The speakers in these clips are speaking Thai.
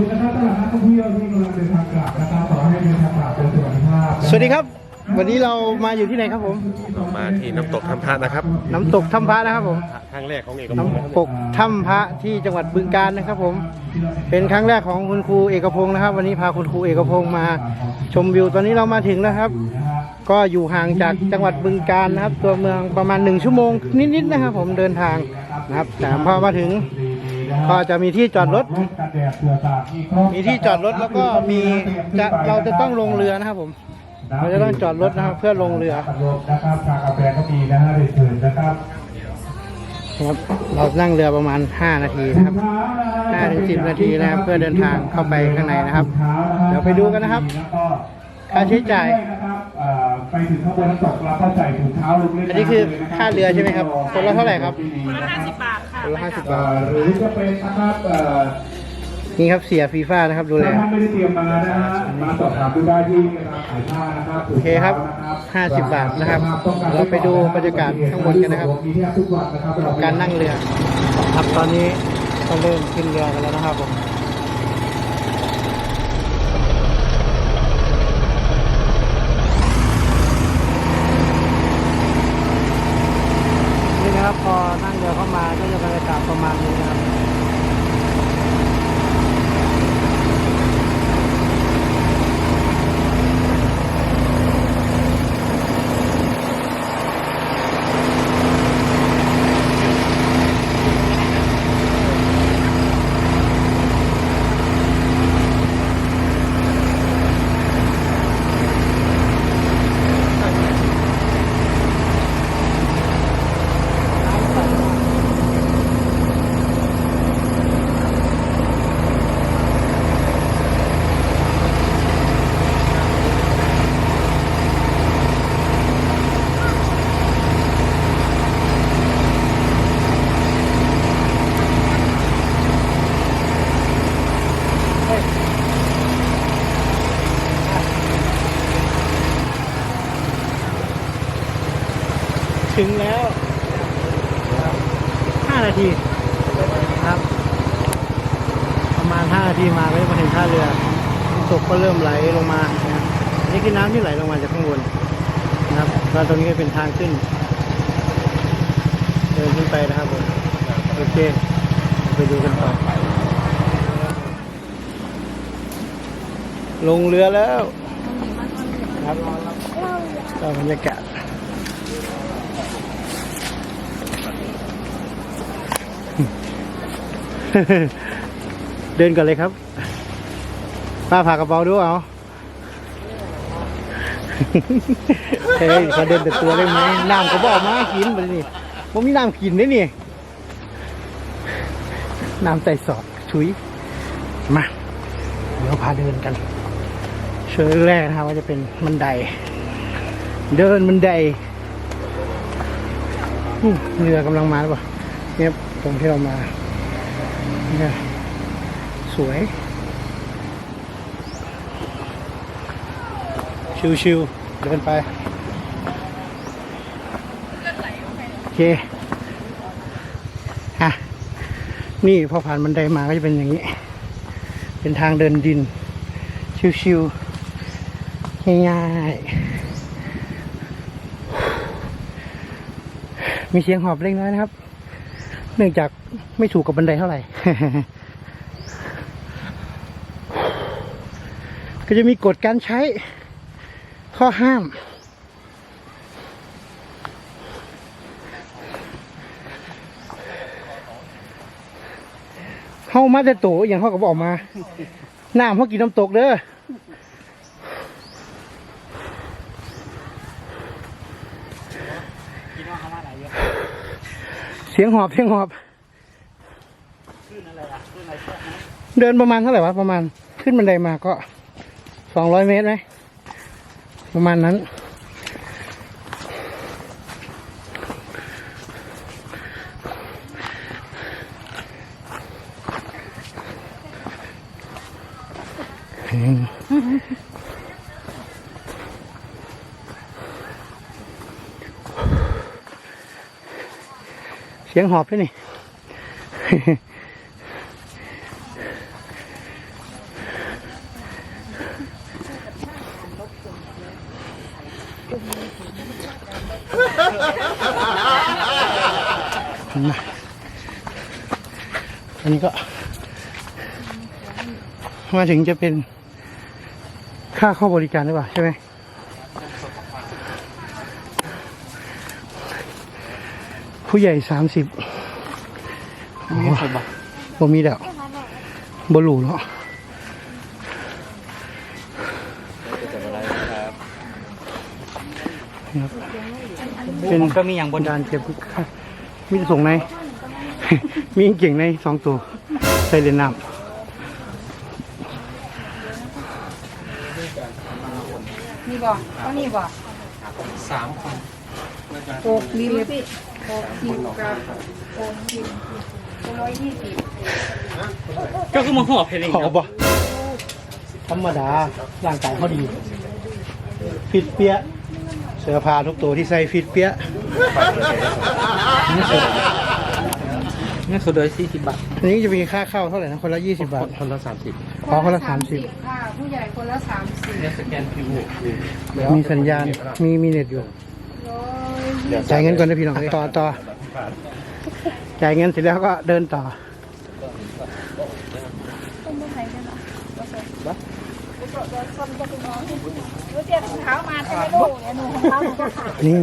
คุณนะครับตลาดนักท่องเที่ยวที่กำลังเดินทางกลับนะครับขอให้เดินทางกลับโดยสวัสดิภาพสวัสดีครับ วันนี้เรามาอยู่ที่ไหนครับผมมาที่น้ำตกทำพระนะครับน้ำตกถ้ำพระนะครับผม ครั้งแรกของเอกพงศ์นะครับน้ำตกถ้ำพระที่จังหวัดบึงกาฬนะครับผม เป็นครั้งแรกของคุณครูเอกพงศ์นะครับ วันนี้พาคุณครูเอกพงศ์มาชมวิว ตอนนี้เรามาถึงแล้วครับ ก็อยู่ห่างจากจังหวัดบึงกาฬนะครับ ตัวเมืองประมาณหนึ่งชั่วโมงนิดๆนะครับผมเดินทางนะครับแต่พอมาถึง ก็จะมีที่จอดรถกันแดดเสือตากมีครบมีที่จอดรถแล้วก็มีจะเราจะต้องลงเรือนะครับผมเราจะต้องจอดรถนะครับเพื่อลงเรือพัดลมนะครับชากาแฟก็มีนะฮะเรียนเชิญนะครับครับเรานั่งเรือประมาณ 5 นาทีนะครับ5ถึง10 นาทีนะครับ เพื่อเดินทางเข้าไปข้างในนะครับ เดี๋ยวไปดูกันนะครับแล้วก็ ค่าใช้จ่ายนะครับเอ่อไปถึงข้างบนน้ำตกเราก็ใส่ถุงเท้าลงเล่นอันนี้คือค่าเรือใช่ไหมครับ คนละเท่าไหร่ครับ คนละห้าสิบบาทค่ะคนละ50เอ่บาทอหรือจะเป็นนะครับเอ่อนี่ครับเสียฟีฟ่านะครับดูแลถ้าท่านไม่ได้เตรียมมานะฮะมาสอบถามดูได้ที่ร้านขายผ้านะครับโอเคครับ50บาทนะครับ เราไปดูบรรยากาศข้างบนกันนะครับมีแทบทุกวันนะครับการนั่งเรือครับตอนนี้ก็เริ่มขึ้นเรือกันแล้วนะครับผมนี่นะครับพอนั่งเรือเข้ามาก็จะบรรยากาศประมาณนี้นะครับ ถึงแล้วห้านาทีครับ ประมาณห้านาทีมาก็จะมาถึงท่าเรือน้ำตกก็เริ่มไหลลงมานะนี่คือน้ำที่ไหลลงมาจากข้างบนนะครับแล้วตรงนี้ก็เป็นทางขึ้น เดินขึ้นไปนะครับผมโอเค ไปดูกันต่อลงเรือแล้วครับก็บรรยากาศ เดินก่อนเลยครับป้าพากระเป๋าดูเอาเฮ้ยเขาเดินแต่ตัวได้ไหมน้ำก็บอกมากินไปนี่ผมมีน้ำกินได้นี่น้ำใส่สอดชุยมาเดี๋ยวพาเดินกันเชิญแรกนะครับว่าจะเป็นบันได เดินบันไดเรือกำลังมาหรือเปล่าเนี่ยตรงที่เรามา นี่สวย ชิวๆเดินไปโอเคอะนี่พอผ่านบันไดมาก็จะเป็นอย่างนี้ เป็นทางเดินดิน ชิวๆง่ายๆมีเสียงหอบเล็กน้อยนะครับ เนื่องจากไม่ถูกกับบันไดเท่าไหร่ ก็จะมีกฎการใช้ ข้อห้าม เข้ามาแต่โตอย่างเขาก็บอกมา น้ำเขากินน้ำตกเด้อ เสียงหอบเสียงหอบ เดินประมาณเท่าไหร่วะประมาณขึ้นบันไดมาก็สองร้อยเมตรไหมประมาณนั้น เสียงหอบด้วยนี่ อันนี้ก็ มาถึงจะเป็นค่าเข้าบริการหรือเปล่าใช่ไหม ผู้ใหญ่สามสิบมีใครบอกบ่มีแล้วบ่รู้เนาะครับเป็นก็มีอย่างบนดานเก็บค่ามีส่งใน มีเก่งในสองตัวใส่เลนน้ำนี่บ่เอานี่บ่สามคนโอกมีเลยพี่โอก สิบกับโอกสิบร้อยยี่สิบก็คือมาหอบเพลงขอบ่ธรรมดาร่างกายเขาดี ฟิตเปี้ยเสื้อผ้าทุกตัวที่ใส่ฟิตเปี้ยนี่คือโดยสี่สิบบาทอันนี้จะมีค่าเข้าเท่าไหร่นะคนละยี่สิบบาทคนละสามสิบอ๋อคนละ30ค่ะผู้ใหญ่คนละสามสิบมีสัญญาณมีมีเน็ตอยู่ จ่ายเงินก่อนนะพี่น้องต่อต่อจ่ายเงินเสร็จแล้วก็เดินต่อต้นไม้กันเหรอรู้เตรียมถุงเท้ามาใช่ไหมลูกเนี่ยหนูของเท้าหนูก็ขาดนี่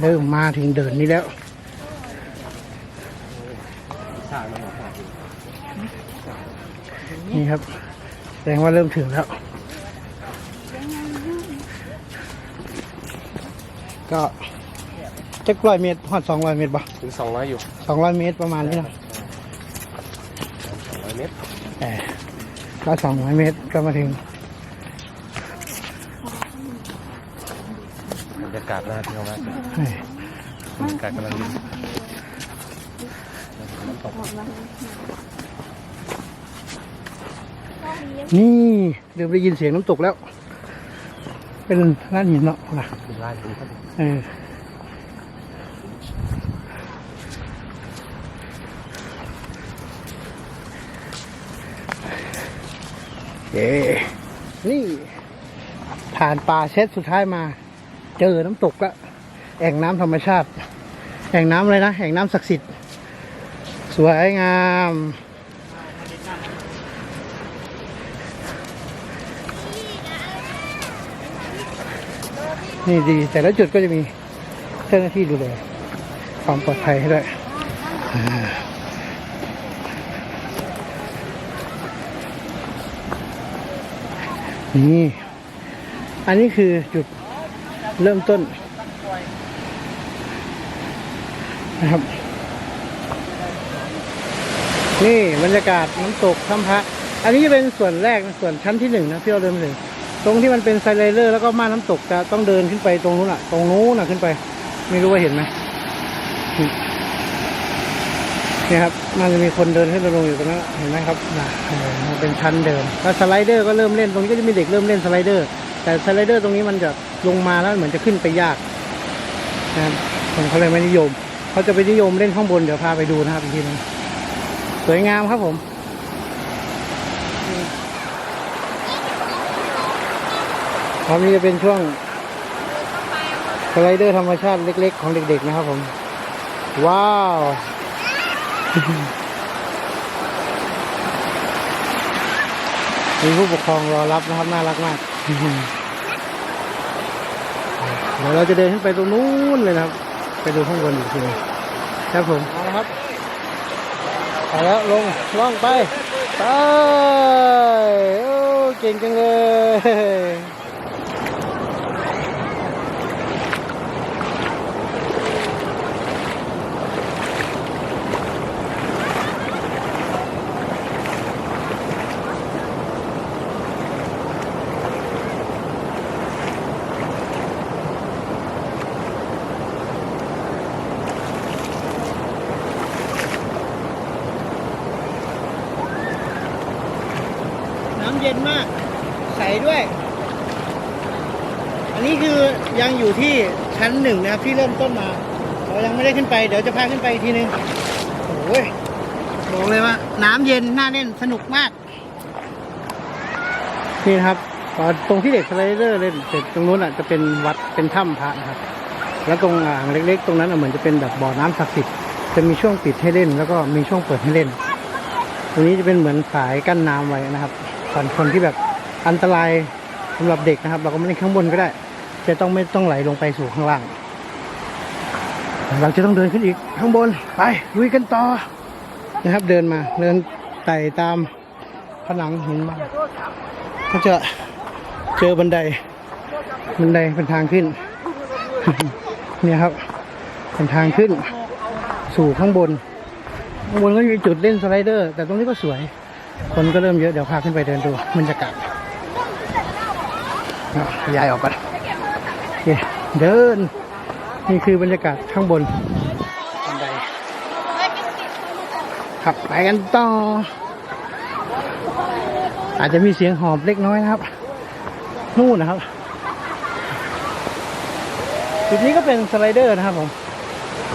เริ่มมาถึงเดินนี่แล้วนี่ครับแสดงว่าเริ่มถึงแล้ว ก็ จะร้อยเมตรหอดสองร้อยเมตรบ่ถึงสองร้อยอยู่สองร้อยเมตรประมาณนี้เนอะสองร้อยเมตรแต่ก็สองร้อยเมตรก็มาถึงบรรยากาศน่าเที่ยวมากเฮ้ยบรรยากาศกำลังดีนี่เริ่มได้ยินเสียงน้ำตกแล้ว เป็นร้านหินเนาะนะเป็นไร่ดูครับ เออ เย้นี่ผ่านป่าเซตสุดท้ายมา เจอน้ำตกล้วแอ่งน้ำธรรมชาติ แอ่งน้ำอะไรนะ แอ่งน้ำศักดิ์สิทธิ์ สวยงาม นี่ดี แต่ละจุดก็จะมีเจ้าหน้าที่ดูแลความปลอดภัยให้ด้วยอ่า นี่ อันนี้คือจุดเริ่มต้นนะครับ นี่บรรยากาศน้ำตกถ้ำพระ อันนี้จะเป็นส่วนแรกส่วนชั้นที่หนึ่งนะที่เราเดินไปถึงตรงที่มันเป็นไซเลอร์แล้วก็ม่านน้ำตกจะต้องเดินขึ้นไปตรงนู้นอะ ตรงนู้นอะขึ้นไป ไม่รู้ว่าเห็นไหม นี่ครับมันจะมีคนเดินขึ้นลงอยู่ตรงนั้นเห็นไหมครับนะมันเป็นชั้นเดินแล้วสไลเดอร์ก็เริ่มเล่นตรงนี้ก็จะมีเด็กเริ่มเล่นสไลเดอร์ แต่สไลเดอร์ตรงนี้มันจะลงมาแล้วเหมือนจะขึ้นไปยากนะครับคนเขาเลยไม่นิยมเขาจะไปนิยมเล่นข้างบนเดี๋ยวพาไปดูนะครับอีกทีนึงสวยงามครับผมตอนนี้จะเป็นช่วงสไลเดอร์ธรรมชาติเล็ก ๆ ของเด็ก ๆ นะครับผม ว้าว มีผู้ปกครองรอรับนะครับน่ารักมากเดี๋ยวเราจะเดินขึ้นไปตรงนู้นเลยนะครับ ไปดูข้างบนอีกทีหนึงครับผมเอาละครับไปแล้วลงล่องไปไปโอ้เก่งจังเลย น้ำเย็นมาก ใสด้วย อันนี้คือยังอยู่ที่ ชั้นหนึ่งนะครับที่เริ่มต้นมา เรายังไม่ได้ขึ้นไปเดี๋ยวจะพาขึ้นไปอีกทีนึงโอ้ยบอกเลยว่า น้ำเย็นน่าเล่นสนุกมาก นี่ครับตรงที่เด็กสไลเดอร์เล่นเสร็จตรงนู้นอะจะเป็นวัดเป็นถ้ำพระนะครับ แล้วตรงอ่างเล็ก ๆ ตรงนั้นอะเหมือนจะเป็นแบบบ่อน้ำศักดิ์สิทธิ์จะมีช่วงปิดให้เล่น แล้วก็มีช่วงเปิดให้เล่น ตรงนี้จะเป็นเหมือนฝายกั้นน้ำไว้นะครับสำหรับคนที่แบบอันตรายสำหรับเด็กนะครับ เราก็ไม่เล่นข้างบนก็ได้ จะต้องไม่ต้องไหลลงไปสู่ข้างล่าง เราจะต้องเดินขึ้นอีกข้างบนไปลุยกันต่อนะครับ เดินมาเดินไต่ตามผนังหินมาก็จะเจอบันได บันไดเป็นทางขึ้น เนี่ยครับ เป็นทางขึ้น สู่ข้างบนข้างบนก็มีจุดเล่นสไลเดอร์ แต่ตรงนี้ก็สวย คนก็เริ่มเยอะเดี๋ยวพาขึ้นไปเดินดูบรรยากาศย้ายออกไป เคเดิน นี่คือบรรยากาศข้างบนบันไดครับไปกันต่อ อาจจะมีเสียงหอบเล็กน้อยนะครับ นู่นนะครับ จุดนี้ก็เป็นสไลเดอร์นะครับผม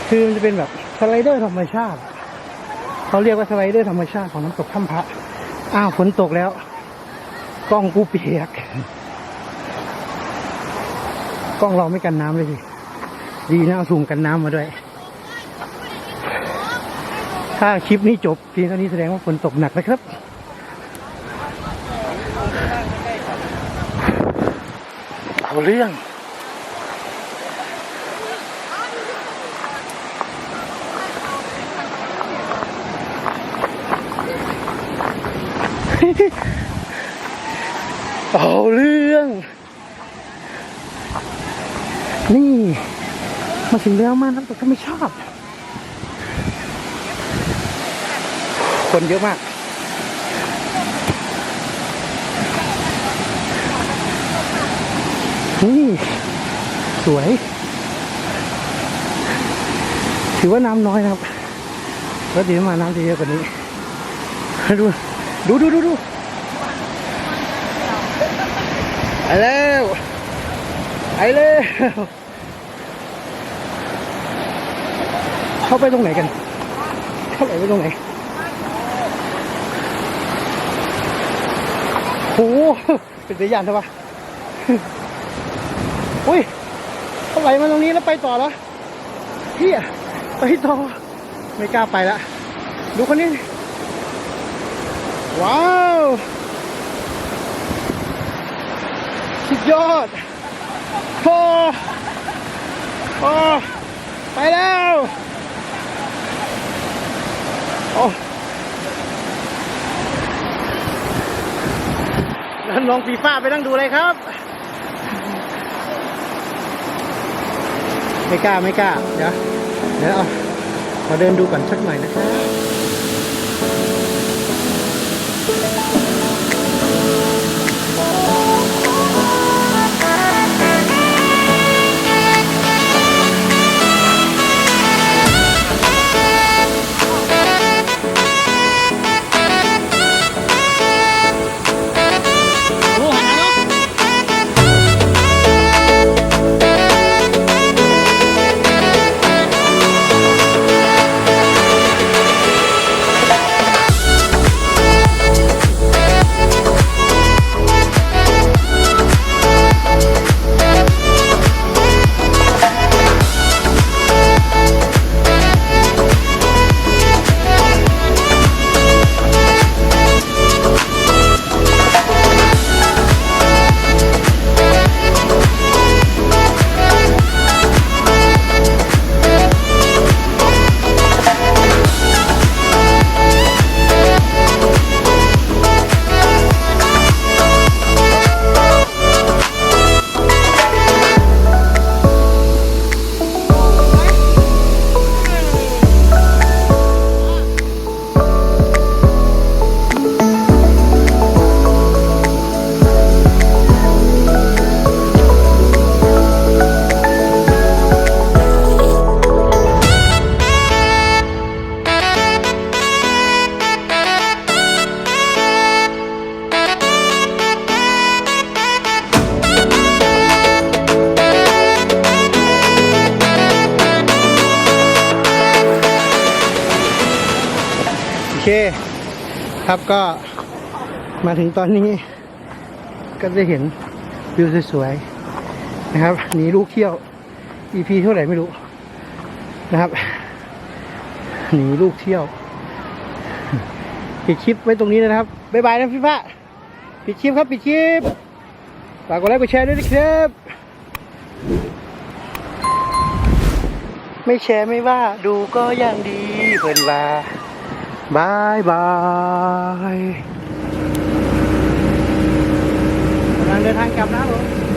คือมันจะเป็นแบบสไลเดอร์ธรรมชาติ เขาเรียกว่าสไลเดอร์ธรรมชาติของน้ำตกถ้ำพระ อ้าวฝนตกแล้ว กล้องกูเปียก กล้องเราไม่กันน้ำเลยสิดีนะเอาถุงกันน้ำมาด้วย ถ้าคลิปนี้จบเพียงเท่านี้แสดงว่าฝนตกหนักนะครับ เอาเรื่องเอาเรื่อง นี่ มา ถึงแล้วมาน้ำตกธรรมชาติคนเยอะมาก นี่ สวย ถือว่าน้ำน้อยนะครับแล้วเดี๋ยวมาน้ำจะเยอะกว่านี้ดูดูดูดูดูไปแล้วไปแล้ว เข้าไปตรงไหนกัน เข้าไปไปตรงไหนโอ้โหเป็นตัวอย่างใช่ปะอุ้ยเขาไหลมาตรงนี้แล้วไปต่อแล้วเฮียไปต่อ ไม่กล้าไปละ ดูคนนี้ ว้าว สุดยอดโอ้โอ้ไปแล้ว โอ้แล้วน้องฟีฟ้าไปนั่งดูเลยครับ ไม่กล้าไม่กล้า เดี๋ยวเดี๋ยวเอามาเดินดูก่อนสักหน่อยนะครับ ครับก็มาถึงตอนนี้ ก็จะเห็นวิวสวยๆนะครับหนีลูกเที่ยว EP เท่าไหร่ไม่รู้นะครับหนีลูกเที่ยวปิดคลิปไว้ตรงนี้นะครับบ๊ายบายนะพี่ฟ้าปิดคลิปครับปิดคลิปฝากกดไลค์กดแชร์ด้วยนะครับไม่แชร์ไม่ว่าดูก็ยังดีเพื่อนว่า บายบายกำลังเดินทางกลับนะผม